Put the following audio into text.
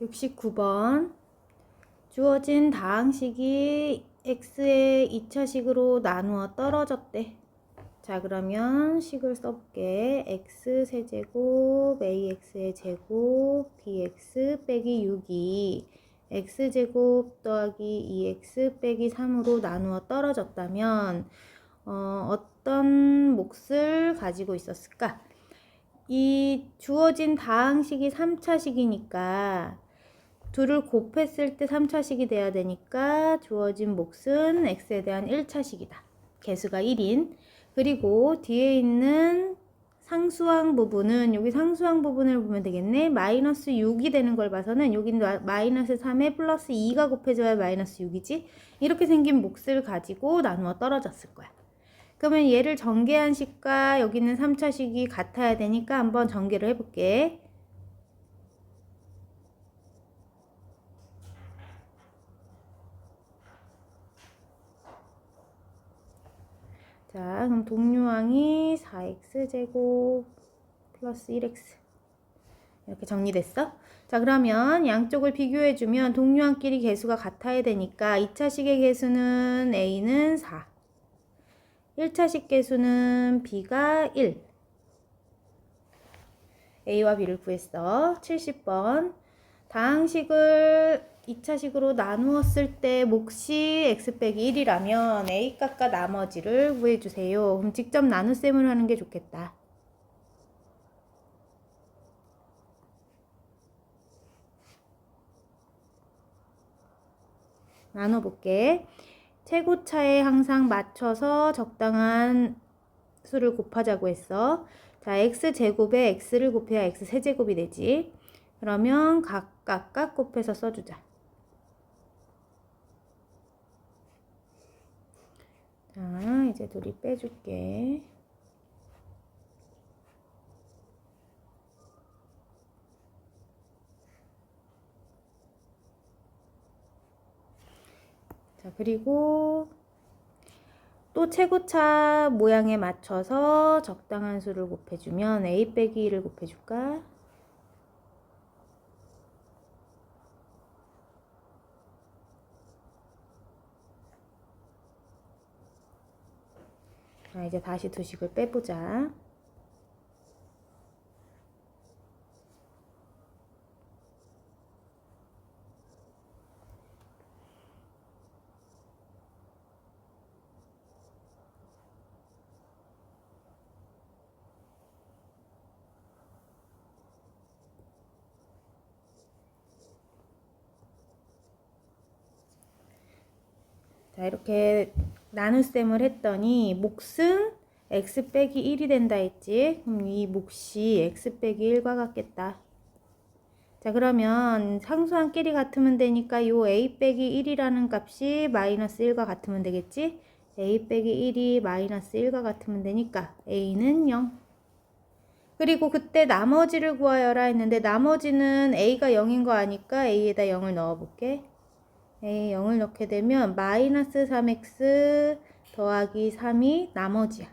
69번 주어진 다항식이 x의 2차식으로 나누어 떨어졌대. 자 그러면 식을 써볼게. x 세제곱 ax의 제곱 bx 빼기 6이 x제곱 더하기 2x 빼기 3으로 나누어 떨어졌다면 어, 어떤 몫을 가지고 있었을까? 이 주어진 다항식이 3차식이니까 둘을 곱했을 때 3차식이 돼야 되니까 주어진 몫은 x에 대한 1차식이다. 개수가 1인. 그리고 뒤에 있는 상수항 부분은 여기 상수항 부분을 보면 되겠네. 마이너스 6이 되는 걸 봐서는 여긴 마이너스 3에 플러스 2가 곱해져야 마이너스 6이지. 이렇게 생긴 몫을 가지고 나누어 떨어졌을 거야. 그러면 얘를 전개한 식과 여기 있는 3차식이 같아야 되니까 한번 전개를 해볼게. 자, 그럼 동류항이 4x제곱 플러스 1x 이렇게 정리됐어? 자, 그러면 양쪽을 비교해주면 동류항끼리 개수가 같아야 되니까 2차식의 개수는 a는 4 1차식 개수는 b가 1 a와 b를 구했어. 70번 다항식을 2차식으로 나누었을 때 몫이 x 빼기 1이라면 a 값과 나머지를 구해주세요. 그럼 직접 나눗셈을 하는 게 좋겠다. 나눠볼게. 최고차에 항상 맞춰서 적당한 수를 곱하자고 했어. 자, x제곱에 x를 곱해야 x세제곱이 되지. 그러면 각각 각 곱해서 써주자. 자, 이제 둘이 빼줄게. 자, 그리고 또 최고차 모양에 맞춰서 적당한 수를 곱해주면 a 빼기 1을 곱해줄까? 자, 이제 다시 두 식을 빼보자. 자, 이렇게 나눗셈을 했더니 몫은 x 빼기 1이 된다 했지. 그럼 이 몫이 x 빼기 1과 같겠다. 자, 그러면 상수항끼리 같으면 되니까 요 a 빼기 1이라는 값이 마이너스 1과 같으면 되겠지? a 빼기 1이 마이너스 1과 같으면 되니까 a는 0. 그리고 그때 나머지를 구하여라 했는데 나머지는 a가 0인 거 아니까 a에다 0을 넣어볼게. A 0을 넣게 되면 마이너스 3x 더하기 3이 나머지야.